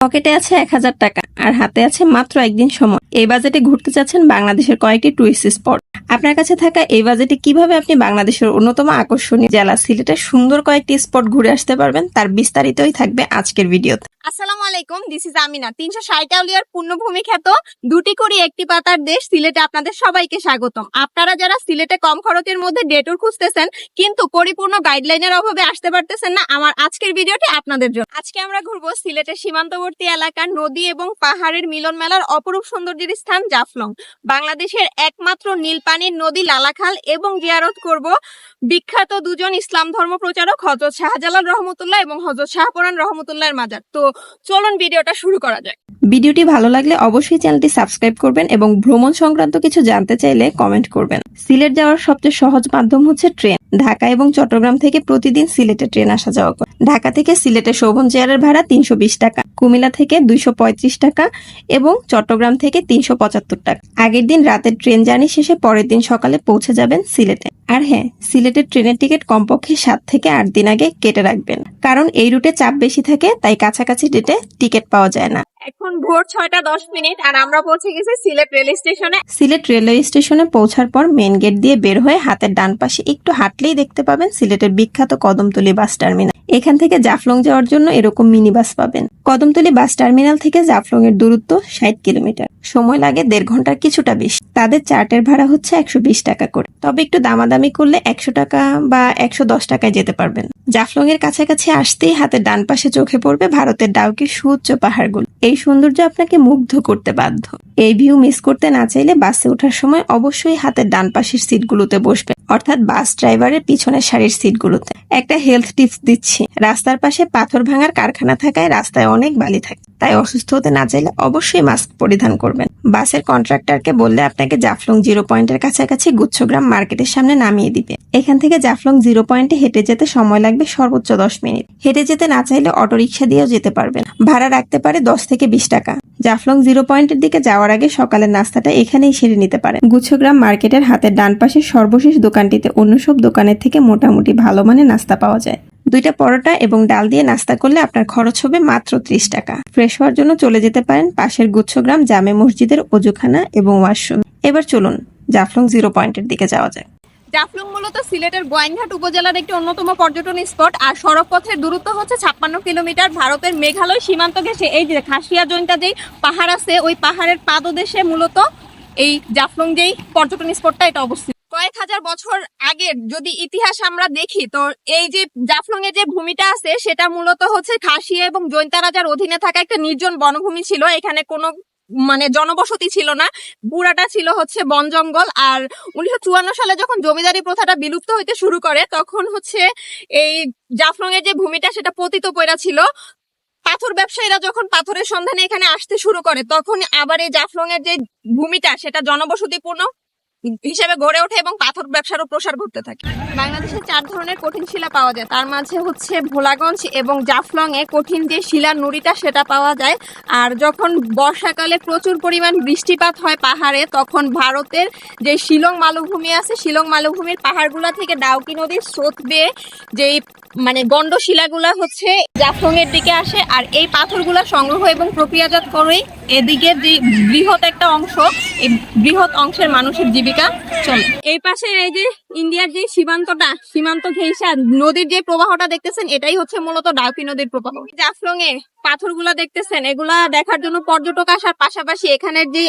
পকেটে আছে এক হাজার টাকা। আর হাতে আছে মাত্র একদিন সময়। এই বাজেটে ঘুরতে চাচ্ছেন বাংলাদেশের কয়েকটি টুরিস্ট স্পট আপনার কাছে থাকা এই বাজেটে কীভাবে আপনি বাংলাদেশের অন্যতম আকর্ষণীয় জেলা সিলেটের সুন্দর কয়েকটি স্পট ঘুরে আসতে পারবেন, তার বিস্তারিতই থাকবে আজকের ভিডিওতে। আসসালামু আলাইকুম দিস ইজ আমিনা। তিনশো ষাট পূর্ণভূমি খ্যাত দুটি করে একটি পাতার দেশ সিলেটে আপনাদের সবাইকে স্বাগতম। আপনারা যারা সিলেটে কম খরচের মধ্যে ডেটুর খুঁজতেছেন, কিন্তু পরিপূর্ণ গাইডলাইনের অভাবে আসতে পারতেছেন না, আমার আজকের ভিডিওটি আপনাদের জন্য। আজকে আমরা ঘুরবো সিলেটের সীমান্তবর্তী এলাকার নদী এবং পাহাড়ের মিলন মেলার অপরূপ সৌন্দর্যের স্থান জাফলং। বাংলাদেশের একমাত্র নীলপানির নদী লালাখাল এবং জিয়ারত করব বিখ্যাত দুজন ইসলাম ধর্ম প্রচারক হজরত শাহজালাল রহমতুল্লাহ এবং হজরত শাহপুরান রহমতুল্লাহর মাজার। তো চলুন ভিডিওটা শুরু করা যাক। ভিডিওটি ভালো লাগলে অবশ্যই চ্যানেলটি সাবস্ক্রাইব করবেন এবং ভ্রমণ সংক্রান্ত কিছু জানতে চাইলে কমেন্ট করবেন। সিলেট যাওয়ার সবচেয়ে সহজ মাধ্যম হচ্ছে ট্রেন। ঢাকা এবং চট্টগ্রাম থেকে প্রতিদিন সিলেটে ট্রেন আসা যাওয়া করে। ঢাকা থেকে সিলেটে শোভন চেয়ারের ভাড়া তিনশো বিশ টাকা, কুমিল্লা থেকে দুইশো পঁয়ত্রিশ টাকা এবং চট্টগ্রাম থেকে তিনশো পঁচাত্তর টাকা। আগের দিন রাতের ট্রেন জার্নি শেষে পরের দিন সকালে পৌঁছে যাবেন সিলেটে। আর হ্যাঁ সিলেটের ট্রেনের টিকিট কমপক্ষে সাত থেকে আট দিন আগে কেটে রাখবেন। কারণ এই রুটে চাপ বেশি থাকে, তাই কাছাকাছি ডেটে টিকিট পাওয়া যায় না। এখন ভোর ছয়টা দশ মিনিট আর আমরা পৌঁছে গেছি সিলেট রেল স্টেশনে। সিলেট রেলওয়ে স্টেশনে পৌঁছার পর মেন গেট দিয়ে বের হয়ে হাতের ডান পাশে একটু হাঁটলেই দেখতে পাবেন সিলেটের বিখ্যাত কদমতলি বাস টার্মিনাল। এখান থেকে জাফলং যাওয়ার জন্য এরকম মিনি বাস পাবেন। কদমতলী বাস টার্মিনাল থেকে জাফলং এর দূরত্ব ষাট কিলোমিটার। সময় লাগে দেড় ঘণ্টার কিছুটা বেশি। তাদের চার্টের ভাড়া হচ্ছে একশো বিশ টাকা করে। তবে একটু দামাদামি করলে একশো টাকা বা একশো দশ টাকায় যেতে পারবেন। জাফলং এর কাছাকাছি আসতেই হাতের ডান পাশে চোখে পড়বে ভারতের ডাউকির সুউচ্চ পাহাড়গুলো। এই সৌন্দর্য আপনাকে মুগ্ধ করতে বাধ্য। এই ভিউ মিস করতে না চাইলে বাসে ওঠার সময় অবশ্যই হাতের ডান পাশের সিটগুলোতে বসবেন, অর্থাৎ বাস ড্রাইভারের পিছনের সারির সিটগুলোতে। একটা হেলথ টিপস দিচ্ছি। রাস্তার পাশে পাথর ভাঙার কারখানা থাকায় রাস্তায় অনেক বালি থাকে। তাই অসুস্থ হতে না চাইলে অবশ্যই মাস্ক পরিধান করবেন। বাসের কন্ট্রাক্টরকে বললে আপনাকে জাফলং জিরো পয়েন্টের কাছাকাছি গুচ্ছগ্রাম মার্কেটের সামনে নামিয়ে দিবে। এখান থেকে জাফলং জিরো পয়েন্টে হেঁটে যেতে সময় লাগবে সর্বোচ্চ দশ মিনিট। হেঁটে যেতে না চাইলে অটো অটোরিকশা দিয়েও যেতে পারবেন। ভাড়া রাখতে পারে দশ থেকে বিশ টাকা। জাফলং জিরো পয়েন্টের দিকে যাওয়ার আগে সকালের নাস্তাটা এখানেই সেরে নিতে পারেন। গুচ্ছগ্রাম মার্কেটের হাতের ডান পাশের সর্বশেষ দোকানটিতে অন্য সব দোকানের থেকে মোটামুটি ভালো মানের নাস্তা পাওয়া যায়। দুইটা পরোটা এবং ডাল দিয়ে নাস্তা করলে আপনার খরচ হবে মাত্র ত্রিশ টাকা। ফ্রেশ হওয়ার জন্য চলে যেতে পারেন পাশের গুচ্ছগ্রাম জামে মসজিদের অজুখানা এবং ওয়াশরুম। এবার চলুন জাফলং জিরো পয়েন্টের দিকে যাওয়া যায় জাফলং মূলত সিলেটের গোয়াইনঘাট উপজেলার একটি অন্যতম পর্যটন স্পট আর সড়ক পথের দূরত্ব হচ্ছে ছাপ্পান্ন কিলোমিটার। ভারতের মেঘালয় সীমান্ত ঘেঁষে এই যে খাসিয়া জৈনটা যেই পাহাড় আছে, ওই পাহাড়ের পাদদেশে মূলত এই জাফলং যেই পর্যটন স্পটটা, এটা অবস্থিত। কয়েক হাজার বছর আগের যদি ইতিহাস আমরা দেখি, তো এই যে জাফলং এর যে ভূমিটা আছে, সেটা মূলত হচ্ছে খাসিয়া এবং জৈন্তা রাজার অধীনে থাকা একটা নির্জন বনভূমি ছিল। এখানে কোনো মানে জনবসতি ছিল না। পুরাটা ছিল হচ্ছে বন জঙ্গল। আর উনিশশো চুয়ান্ন সালে যখন জমিদারি প্রথাটা বিলুপ্ত হইতে শুরু করে, তখন হচ্ছে এই জাফলং এর যে ভূমিটা, সেটা পতিত পয়রা ছিল। পাথর ব্যবসায়ীরা যখন পাথরের সন্ধানে এখানে আসতে শুরু করে, তখন আবার এই জাফলং এর যে ভূমিটা, সেটা জনবসতিপূর্ণ। হিসেবে গড়ে ওঠে এবং পাথর ব্যবসারও প্রসার ঘটতে থাকে। বাংলাদেশে চার ধরনের কঠিন শিলা পাওয়া যায়। তার মাঝে হচ্ছে ভোলাগঞ্জ এবং জাফলং এ কঠিন যে শিলার নুড়িটা সেটা পাওয়া যায়। আর যখন বর্ষাকালে প্রচুর পরিমাণ বৃষ্টিপাত হয় পাহাড়ে, তখন ভারতের যে শিলং মালভূমি আছে, শিলং মালভূমির পাহাড়গুলা থেকে ডাউকি নদীর স্রোত বেয়ে যেই মানে গন্ড শিলাগুলা হচ্ছে জাফলং এর দিকে আসে আর এই পাথরগুলা সংগ্রহ এবং প্রক্রিয়াজাত করেই এদিকে যে বৃহৎ একটা অংশ, এই বৃহৎ অংশের মানুষের জীবিকা চলে। এই পাশে এই যে ইন্ডিয়ার যে সীমান্তটা, সীমান্ত ঘেঁষা নদীর যে প্রবাহটা দেখতেছেন, এটাই হচ্ছে মূলত ডাউকি নদীর প্রবাহ। জাফলং এ পাথরগুলা দেখতেছেন, এগুলা দেখার জন্য পর্যটক আসার পাশাপাশি এখানের যে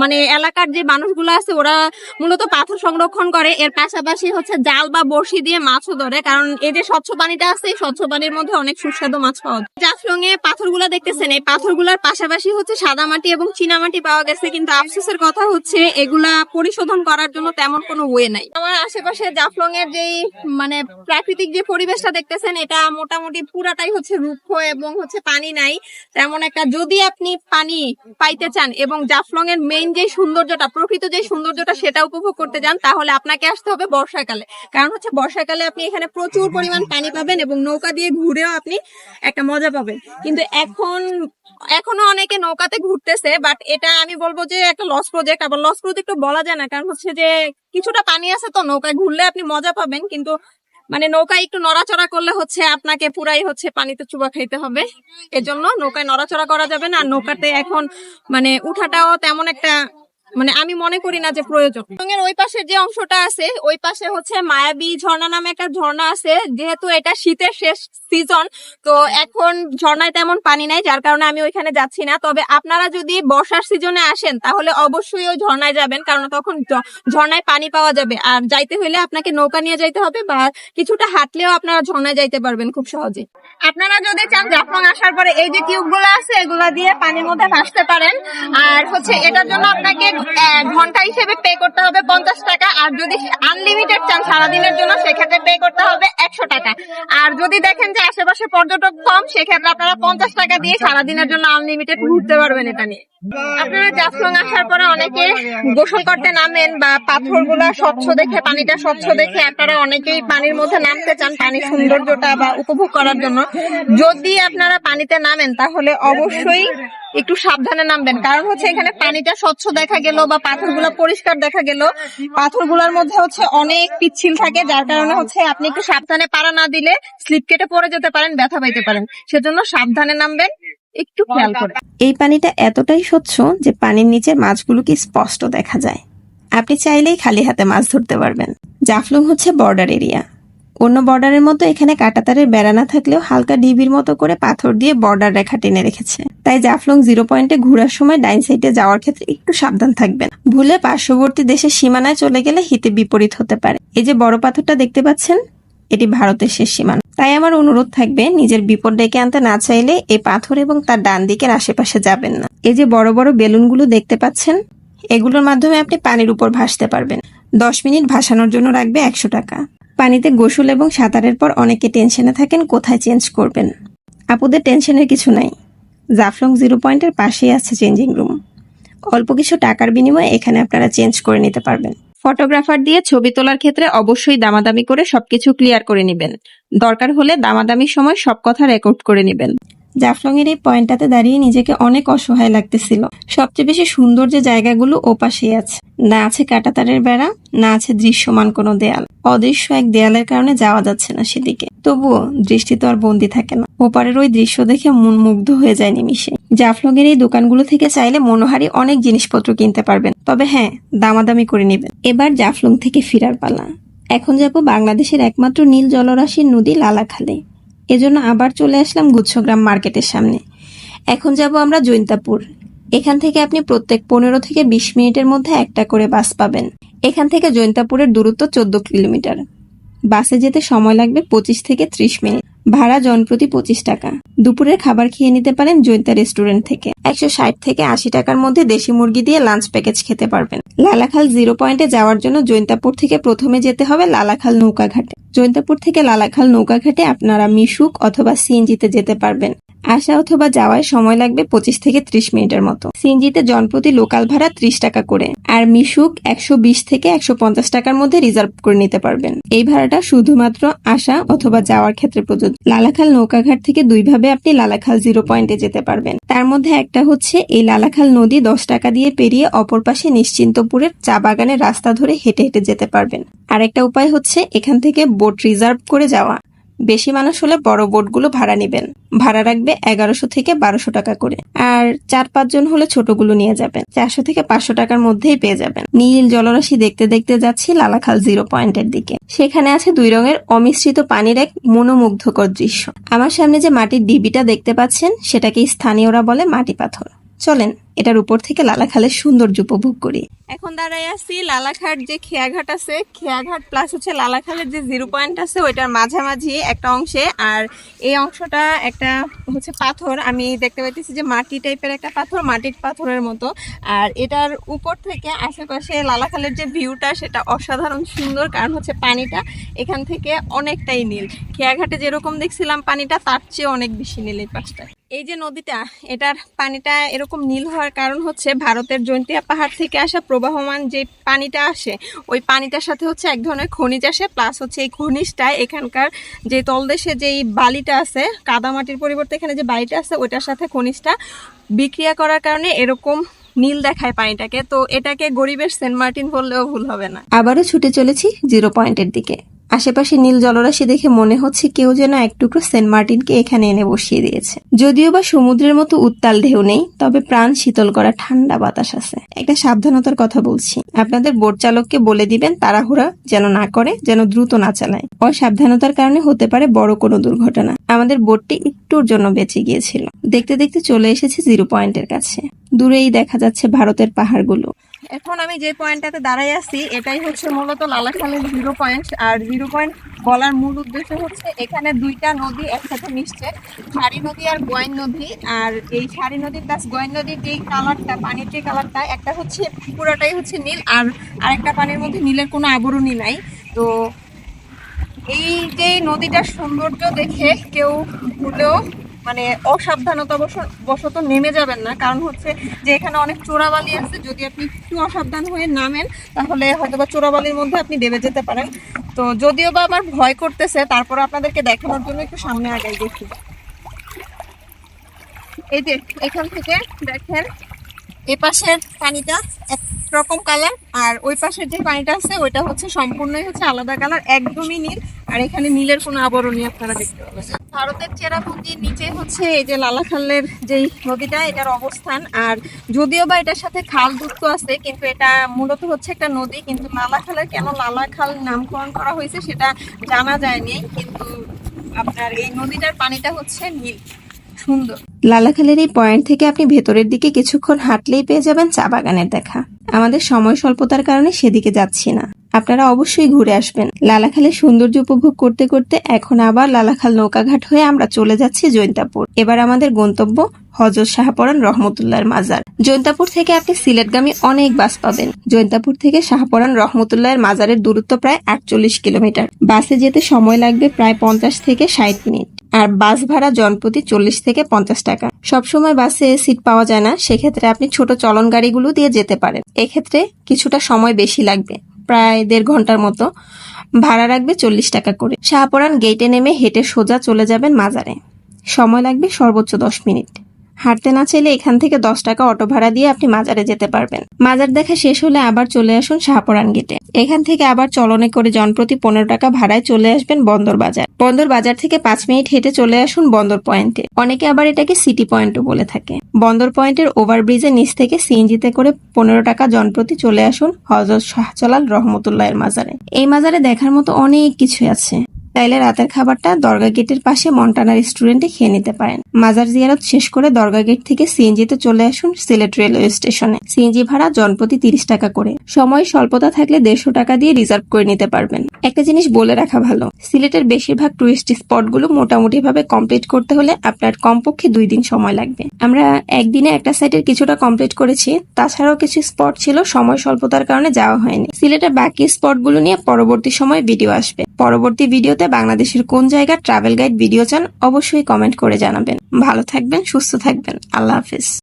মানে এলাকার যে মানুষগুলো আছে, ওরা মূলত পাথর সংরক্ষণ করে। এর পাশাপাশি হচ্ছে জাল বা বড়শি দিয়ে মাছও ধরে, কারণ এই যে স্বচ্ছ পানিটা আছে, স্বচ্ছ পানির মধ্যে অনেক সুস্বাদু মাছ পাওয়া যায়। জাফলং এ পাথরগুলা দেখতেছেন, এই পাথরগুলার পাশাপাশি হচ্ছে সাদা মাটি এবং চীনা মাটি পাওয়া গেছে, কিন্তু আফসোসের কথা হচ্ছে এগুলা পরিশোধন করার জন্য তেমন কোনো ওয়ে নাই। আমার আশেপাশে জাফলং এর যেই মানে প্রাকৃতিক যে পরিবেশটা দেখতেছেন, এটা মোটামুটি পুরাটাই হচ্ছে রুক্ষ এবং হচ্ছে পানি নাই। তেমন একটা যদি আপনি পানি পাইতে চান এবং জাফলং এর মেইন যে সৌন্দর্যটা, প্রকৃত যে সৌন্দর্যটা সেটা উপভোগ করতে চান তাহলে আপনাকে আসতে হবে বর্ষাকালে। কারণ হচ্ছে বর্ষাকালে আপনি এখানে প্রচুর পরিমাণ পানি পাবেন এবং নৌকা দিয়ে ঘুরেও আপনি একটা মজা পাবেন। কিন্তু এখন, এখনও অনেকে নৌকাতে ঘুরতেছে বাট এটা আমি বলব যে একটা লস প্রজেক্ট আবার লস প্রজেক্ট বলা যায় না, কারণ হচ্ছে যে কিছুটা পানি আছে তো নৌকায় ঘুরলে আপনি মজা পাবেন, কিন্তু মানে নৌকায় একটু নড়াচড়া করলে হচ্ছে আপনাকে পুরাই হচ্ছে পানিতে চুবা খাইতে হবে। এজন্য নৌকায় নড়াচড়া করা যাবে না, আর নৌকাতে এখন মানে উঠাটাও তেমন একটা মানে আমি মনে করি না যে প্রয়োজন। এবং ওই পাশের যে অংশটা আছে, ওই পাশে হচ্ছে মায়াবী ঝর্ণা নামে একটা ঝর্ণা আছে, যেহেতু এটা শীতের শেষ সিজন তো এখন ঝর্ণায় তেমন পানি নাই, যার কারণে আমি ওইখানে যাচ্ছি না। তবে আপনারা যদি বর্ষার সিজনে আসেন, তাহলে অবশ্যই ওই ঝর্ণায় যাবেন, কারণ তখন ঝর্ণায় পানি পাওয়া যাবে। আর যাইতে হলে আপনাকে নৌকা নিয়ে যাইতে হবে বা কিছুটা হাঁটলেও আপনারা ঝর্ণায় যাইতে পারবেন খুব সহজে। আপনারা যদি চান জাফলং আসার পরে, এই যে টিউবগুলো আছে, এগুলা দিয়ে পানির মধ্যে ভাসতে পারেন। আর হচ্ছে এটার জন্য আপনাকে ঘণ্টা হিসেবে পে করতে হবে পঞ্চাশ টাকা। আর যদি আনলিমিটেড চান সারাদিনের জন্য, সেক্ষেত্রে পে করতে হবে একশো টাকা। আর যদি দেখেন যে আশেপাশে পর্যটক কম, সেক্ষেত্রে আপনারা পঞ্চাশ টাকা দিয়ে সারাদিনের জন্য আনলিমিটেড ঘুরতে পারবেন এটা নিয়ে। আপনারা জাফলং আসার পরে অনেকে গোসল করতে নামেন বা পাথরগুলা স্বচ্ছ দেখে, পানিটা স্বচ্ছ দেখে আপনারা অনেকেই পানির মধ্যে নামতে চান পানির সৌন্দর্যটা বা উপভোগ করার জন্য। যদি আপনারা পানিতে নামেন, তাহলে অবশ্যই একটু সাবধানে নামবেন। কারণ হচ্ছে এখানে পানিটা স্বচ্ছ দেখা গেল বা পাথরগুলো পরিষ্কার দেখা গেল। পাথরগুলোর মধ্যে হচ্ছে অনেক পিচ্ছিল থাকে, যার কারণে হচ্ছে আপনি একটু সাবধানে পাড়া না দিলে স্লিপ কেটে পড়ে যেতে পারেন, ব্যথা পাইতে পারেন। সেজন্য সাবধানে নামবেন, একটু খেয়াল করে। এই পানিটা এতটাই স্বচ্ছ যে পানির নিচের মাছগুলোকে স্পষ্ট দেখা যায়। আপনি চাইলেই খালি হাতে মাছ ধরতে পারবেন। জাফলং হচ্ছে বর্ডার এরিয়া অন্য বর্ডারের মতো এখানে কাটাতারের বেড়া না থাকলেও হালকা ডিবির মতো করে পাথর দিয়ে বর্ডার রেখা টেনে রেখেছে। তাই জাফলং জিরো পয়েন্টে ঘোরার সময় ডাইন সাইডে যাওয়ার ক্ষেত্রে একটু সাবধান থাকবেন। ভুলে পার্শ্ববর্তী দেশের সীমানায় চলে গেলে হিতে বিপরীত হতে পারে। এই যে বড় পাথরটা দেখতে পাচ্ছেন, এটি ভারতের শেষ সীমানা। তাই আমার অনুরোধ থাকবে, নিজের বিপদ ডেকে আনতে না চাইলে এই পাথর এবং তার ডান দিকের আশেপাশে যাবেন না। এই যে বড় বড় বেলুনগুলো দেখতে পাচ্ছেন, এগুলোর মাধ্যমে আপনি পানির উপর ভাসতে পারবেন। দশ মিনিট ভাসানোর জন্য রাখবে একশো টাকা। পানিতে গোসল এবং সাঁতারের পর অনেকে টেনশনে থাকেন, কোথায় চেঞ্জ করবেন? আপুদের টেনশনের কিছু নাই। জাফলং জিরো পয়েন্টের পাশেই আছে চেঞ্জিং রুম। অল্প কিছু টাকার বিনিময়ে এখানে আপনারা চেঞ্জ করে নিতে পারবেন। ফটোগ্রাফার দিয়ে ছবি তোলার ক্ষেত্রে অবশ্যই দামাদামি করে সবকিছু ক্লিয়ার করে নেবেন। দরকার হলে দামাদামির সময় সব কথা রেকর্ড করে নেবেন। জাফলং এর এই পয়েন্টটাতে দাঁড়িয়ে নিজেকে অনেক অসহায় লাগতেছিল। সবচেয়ে বেশি সুন্দর যে জায়গাগুলো ও পাশেই আছে। না আছে কাটাতারের বেড়া, না আছে দৃশ্যমান কোনো দেয়াল। অদৃশ্য এক দেয়ালের কারণে যাওয়া যাচ্ছে না সেদিকে। তবুও দৃষ্টি তো আর বন্দি থাকে না। ওপারের ওই দৃশ্য দেখে মন মুগ্ধ হয়ে যায় নিমিশে জাফলংয়ের এই দোকানগুলো থেকে চাইলে মনোহারি অনেক জিনিসপত্র কিনতে পারবেন। তবে হ্যাঁ দামাদামি করে নেবেন। এবার জাফলং থেকে ফিরার পালা। এখন যাব বাংলাদেশের একমাত্র নীল জলরাশির নদী লালাখালে। এজন্য আবার চলে আসলাম গুচ্ছগ্রাম মার্কেটের সামনে। এখন যাব আমরা জৈন্তাপুর। এখান থেকে আপনি প্রত্যেক পনেরো থেকে বিশ মিনিটের মধ্যে একটা করে বাস পাবেন। এখান থেকে জৈন্তাপুরের দূরত্ব চোদ্দ কিলোমিটার। বাসে যেতে সময় লাগবে পঁচিশ থেকে ত্রিশ মিনিট। ভাড়া জনপ্রতি পঁচিশ টাকা। দুপুরের খাবার খেয়ে নিতে পারেন জৈন্তা রেস্টুরেন্ট থেকে। একশো ষাট থেকে আশি টাকার মধ্যে দেশি মুরগি দিয়ে লাঞ্চ প্যাকেজ খেতে পারবেন। লালাখাল জিরো পয়েন্টে যাওয়ার জন্য জৈন্তাপুর থেকে প্রথমে যেতে হবে লালাখাল নৌকাঘাটে। জৈন্তাপুর থেকে লালাখাল নৌকাঘাটে আপনারা মিশুক অথবা সিএনজিতে যেতে পারবেন। আসা অথবা যাওয়ায় সময় লাগবে পঁচিশ থেকে ত্রিশ মিনিটের মতো। সিএনজিতে জনপ্রতি লোকাল ভাড়া ত্রিশ টাকা করে। আর মিশুক একশো বিশ থেকে একশো পঞ্চাশ টাকার মধ্যে রিজার্ভ করে নিতে পারবেন। এই ভাড়াটা শুধুমাত্র আসা অথবা যাওয়ার ক্ষেত্রে প্রযোজ্য। লালাখাল নৌকাঘাট থেকে দুইভাবে আপনি লালাখাল জিরো পয়েন্টে যেতে পারবেন। তার মধ্যে একটা হচ্ছে এই লালাখাল নদী দশ টাকা দিয়ে পেরিয়ে অপর পাশে নিশ্চিন্তপুরের চা বাগানের রাস্তা ধরে হেঁটে হেঁটে যেতে পারবেন। আরেকটা উপায় হচ্ছে এখান থেকে বোট রিজার্ভ করে যাওয়া। বেশি মানুষ হলে বড় বোটগুলো ভাড়া নেবেন। ভাড়া রাখবে এগারোশো থেকে বারোশো টাকা করে। আর চার পাঁচজন হলে ছোটগুলো নিয়ে যাবেন। চারশো থেকে পাঁচশো টাকার মধ্যেই পেয়ে যাবেন। নীল জলরাশি দেখতে দেখতে যাচ্ছি লালাখাল জিরো পয়েন্টের দিকে। সেখানে আছে দুই রঙের অমিশ্রিত পানির এক মনোমুগ্ধকর দৃশ্য। আমার সামনে যে মাটির ডিবিটা দেখতে পাচ্ছেন, সেটাকে স্থানীয়রা বলে মাটি পাথর। চলেন এটার উপর থেকে লালাখালের সৌন্দর্য উপভোগ করি। এখন দাঁড়াই আছি লালাঘাট যে খেয়াঘাট আছে, খেয়াঘাট প্লাস হচ্ছে লালাখালের যে জিরো পয়েন্ট আছে, ওইটার মাঝামাঝি একটা অংশে। আর এই অংশটা একটা হচ্ছে পাথর। আমি দেখতে পাইতেছি যে মাটি টাইপের একটা পাথর, মাটির পাথরের মতো। আর এটার উপর থেকে আশেপাশে লালাখালের যে ভিউটা সেটা অসাধারণ সুন্দর। কারণ হচ্ছে পানিটা এখান থেকে অনেকটাই নীল। খেয়াঘাটে যেরকম দেখছিলাম পানিটা, তার চেয়ে অনেক বেশি নীল এই পাশটা এই যে নদীটা, এটার পানিটা এরকম নীল হওয়ার কারণ হচ্ছে ভারতের জৈন্তিয়া পাহাড় থেকে আসা প্রবাহমান যে পানিটা আসে, ওই পানিটার সাথে হচ্ছে এক ধরনের খনিজ আসে প্লাস হচ্ছে এই খনিজটা এখানকার যে তলদেশে যেই বালিটা আছে কাদামাটির পরিবর্তে এখানে যে বালিটা আছে, ওইটার সাথে খনিজটা বিক্রিয়া করার কারণে এরকম নীল দেখায় পানিটাকে। তো এটাকে গরিবের সেন্ট মার্টিন বললেও ভুল হবে না। আবারও ছুটে চলেছি জিরো পয়েন্টের দিকে। আশেপাশে নীল জলরাশি দেখে মনে হচ্ছে কেউ যেন এক টুকরো সেন্ট মার্টিনকে এখানে এনে বসিয়ে দিয়েছে। যদিও বা সমুদ্রের মতো উত্তাল ঢেউ নেই, তবে প্রাণ শীতল করা ঠান্ডা বাতাস আছে। একটা সাবধানতার কথা বলছি। আপনাদের বোট চালককে বলে দিবেন তাড়াহুড়া যেন না করে, যেন দ্রুত না চালায়। অসাবধানতার কারণে হতে পারে বড় কোনো দুর্ঘটনা। আমাদের বোটটি একটুর জন্য বেঁচে গিয়েছিল। দেখতে দেখতে চলে এসেছি জিরো পয়েন্টের কাছে। দূরেই দেখা যাচ্ছে ভারতের পাহাড়গুলো। এখন আমি যে পয়েন্টটাতে দাঁড়াই আছি, এটাই হচ্ছে মূলত লালাখালের জিরো পয়েন্ট আর জিরো পয়েন্ট বলার মূল উদ্দেশ্য হচ্ছে এখানে দুইটা নদী একসাথে মিশছে, সারি নদী আর গোয়াইন নদী। আর এই সারি নদী প্লাস গোয়াইন নদীর যেই কালারটা পানির যে কালারটা একটা হচ্ছে পুরোটাই হচ্ছে নীল, আর আরেকটা পানির মধ্যে নীলের কোনো আবরণই নাই। তো এই যে নদীটার সৌন্দর্য দেখে কেউ ভুলেও মানে অসাবধানতা বশ- বশত নেমে যাবেন না। কারণ হচ্ছে যে এখানে অনেক চোরাবালি আছে। যদি আপনি একটু অসাবধান হয়ে নামেন, তাহলে হয়তো বা চোরাবালির মধ্যে আপনি দেবে যেতে পারেন। তো যদিও বা আমার ভয় করতেছে, তারপর আপনাদেরকে দেখানোর জন্য একটু সামনে আগাই দেখি। এই যে, এখান থেকে দেখেন, এপাশের পাশের পানিটা একরকম কালার আর ওই পাশের যে পানিটা আছে, ওইটা হচ্ছে সম্পূর্ণই হচ্ছে আলাদা কালার একদমই নীল। আর এখানে নীলের কোনো আবরণই আপনারা দেখতে পাবেন। ভারতের চেরাপুঞ্জির নিচে হচ্ছে এই যে লালাখালের যেই নদীটা, এটার অবস্থান। আর যদিও বা এটার সাথে খাল যুক্ত আছে, কিন্তু এটা মূলত হচ্ছে একটা নদী, কিন্তু লালাখালের কেন লালাখাল নামকরণ করা হয়েছে সেটা জানা যায়নি, কিন্তু আপনার এই নদীটার পানিটা হচ্ছে নীল, সুন্দর। লালাখালের এই পয়েন্ট থেকে আপনি ভেতরের দিকে কিছুক্ষণ হাঁটলেই পেয়ে যাবেন চা বাগানের দেখা। আমাদের সময় স্বল্পতার কারণে সেদিকে যাচ্ছি না। আপনারা অবশ্যই ঘুরে আসবেন। লালাখালের সৌন্দর্য উপভোগ করতে করতে এখন আবার লালাখাল নৌকাঘাট হয়ে আমরা চলে যাচ্ছি জৈন্তাপুর। এবার আমাদের গন্তব্য হজরত শাহপরান রহমতুল্লাহর মাজার। জৈন্তাপুর থেকে আপনি সিলেটগামী অনেক বাস পাবেন। জৈন্তাপুর থেকে শাহপরান রহমতুল্লাহর মাজারের দূরত্ব প্রায় আটচল্লিশ কিলোমিটার। বাসে যেতে সময় লাগবে প্রায় পঞ্চাশ থেকে ষাট মিনিট। আর বাস ভাড়া জনপ্রতি চল্লিশ থেকে পঞ্চাশ টাকা। সবসময় বাসে সিট পাওয়া যায় না, সেক্ষেত্রে আপনি ছোট চলন গাড়িগুলো দিয়ে যেতে পারেন। এক্ষেত্রে কিছুটা সময় বেশি লাগবে, প্রায় দেড় ঘণ্টার মতো। ভাড়া রাখবে চল্লিশ টাকা করে। শাহপরান গেটে নেমে হেঁটে সোজা চলে যাবেন মাজারে। সময় লাগবে সর্বোচ্চ দশ মিনিট। হাঁটতে না চাইলে এখান থেকে দশ টাকা অটো ভাড়া দিয়ে আপনি মাজারে যেতে পারবেন। মাজার দেখা শেষ হলে আবার চলে আসুন শাহপরান গেটে। এখান থেকে আবার চলনে করে জনপ্রতি পনেরো টাকা ভাড়ায় চলে আসবেন বন্দর বাজার। বন্দর বাজার থেকে পাঁচ মিনিট হেঁটে চলে আসুন বন্দর পয়েন্টে। অনেকে আবার এটাকে সিটি পয়েন্টও বলে থাকে। বন্দর পয়েন্টের ওভারব্রিজের নিচ থেকে সিএনজিতে করে পনেরো টাকা জনপ্রতি চলে আসুন হজরত শাহজালাল রহমতুল্লাহের মাজারে। এই মাজারে দেখার মতো অনেক কিছু আছে। চাইলে রাতের খাবারটা দরগা গেটের পাশে মন্টানা রেস্টুরেন্টে খেয়ে নিতে পারেন। মাজার জিয়ারত শেষ করে দরগা গেট থেকে সিএনজিতে চলে আসুন সিলেট রেলওয়ে স্টেশনে। সিএনজি ভাড়া জনপ্রতি তিরিশ টাকা করে। সময় স্বল্পতা থাকলে দেড়শো টাকা দিয়ে রিজার্ভ করে নিতে পারবেন। একটা জিনিস বলে রাখা ভালো, সিলেটের বেশিরভাগ টুরিস্ট স্পটগুলো মোটামুটি ভাবে কমপ্লিট করতে হলে আপনার কমপক্ষে দুই দিন সময় লাগবে। আমরা একদিনে একটা সাইটের কিছুটা কমপ্লিট করেছি, তাছাড়াও কিছু স্পট ছিল সময় স্বল্পতার কারণে যাওয়া হয়নি। সিলেটের বাকি স্পটগুলো নিয়ে পরবর্তী সময় ভিডিও আসবে। পরবর্তী ভিডিওতে বাংলাদেশের কোন জায়গার ট্রাভেল গাইড ভিডিও চান, অবশ্যই কমেন্ট করে জানাবেন। ভালো থাকবেন, সুস্থ থাকবেন। আল্লাহ হাফিজ।